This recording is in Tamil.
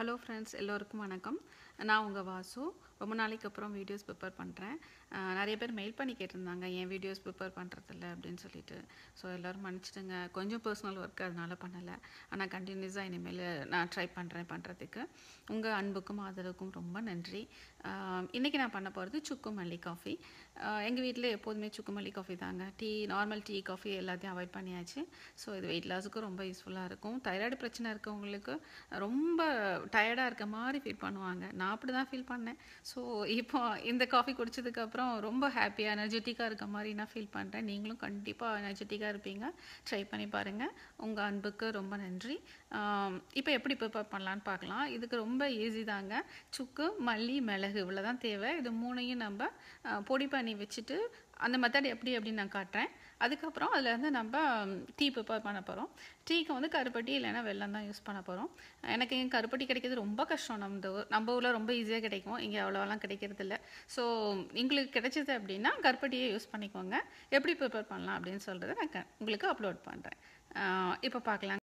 ஹலோ ஃப்ரெண்ட்ஸ் எல்லோருக்கும் வணக்கம். நான் உங்கள் வாசு. ரொம்ப நாளைக்கு அப்புறம் வீடியோஸ் ப்ரிப்பேர் பண்ணுறேன் நிறைய பேர் மெயில் பண்ணி கேட்டிருந்தாங்க ஏன் வீடியோஸ் ப்ரிப்பேர் பண்ணுறதில்ல அப்படின்னு சொல்லிட்டு. ஸோ எல்லோரும் மன்னிச்சிடுங்க. கொஞ்சம் பர்சனல் ஒர்க் அதனால் பண்ணலை. ஆனால் கண்டினியூஸாக இனிமேல் நான் ட்ரை பண்ணுறேன் பண்ணுறதுக்கு உங்கள் அன்புக்கும் ஆதரவுக்கும் ரொம்ப நன்றி. இன்றைக்கி நான் பண்ண போகிறது சுக்கு மல்லி காஃபி எங்கள் வீட்டில் எப்போதுமே சுக்கு மல்லி காஃபி தாங்க. டீ நார்மல் டீ காஃபி எல்லாத்தையும் அவாய்ட் பண்ணியாச்சு. ஸோ இது வெயிட் லாஸுக்கும் ரொம்ப யூஸ்ஃபுல்லாக இருக்கும். தைராய்டு பிரச்சனை இருக்கவங்களுக்கு ரொம்ப டயர்டாக இருக்க மாதிரி ஃபீல் பண்ணுவாங்க. நான் அப்படி தான் ஃபீல் பண்ணேன். ஸோ இப்போ இந்த காஃபி குடிச்சதுக்கப்புறம் ரொம்ப ஹாப்பியாக எனர்ஜெட்டிக்காக இருக்க மாதிரி நான் ஃபீல் பண்ணுறேன் நீங்களும் கண்டிப்பாக எனர்ஜெட்டிக்காக இருப்பீங்க. ட்ரை பண்ணி பாருங்கள் உங்கள் அன்புக்கு ரொம்ப நன்றி. இப்போ எப்படி ப்ரிப்பேர் பண்ணலான்னு பார்க்கலாம். இதுக்கு ரொம்ப ஈஸி தாங்க. சுக்கு மல்லி மிளகு இவ்வளோ தான் தேவை. இது மூணையும் நம்ம பொடி பண்ணி வச்சுட்டு அந்த மெத்தட் எப்படி அப்படின்னு நான் காட்டுறேன். அதுக்கப்புறம் அதில் வந்து நம்ம டீ ப்ரிப்பேர் பண்ண போகிறோம் டீக்கு வந்து கருப்பட்டி இல்லைன்னா வெல்லம் தான் யூஸ் பண்ண போகிறோம் எனக்கு இங்கே கருப்பட்டி கிடைக்கிறது ரொம்ப கஷ்டம். நம்ம ஊர் நம்ம ஊரில் ரொம்ப ஈஸியாக கிடைக்கும். இங்கே அவ்வளோலாம் கிடைக்கிறது இல்லை ஸோ எங்களுக்கு கிடைச்சது அப்படின்னா கருப்பட்டியை யூஸ் பண்ணிக்கோங்க. எப்படி ப்ரிப்பேர் பண்ணலாம் அப்படின்னு சொல்கிறத நான் உங்களுக்கு அப்லோட் பண்ணுறேன் இப்போ பார்க்கலாம்.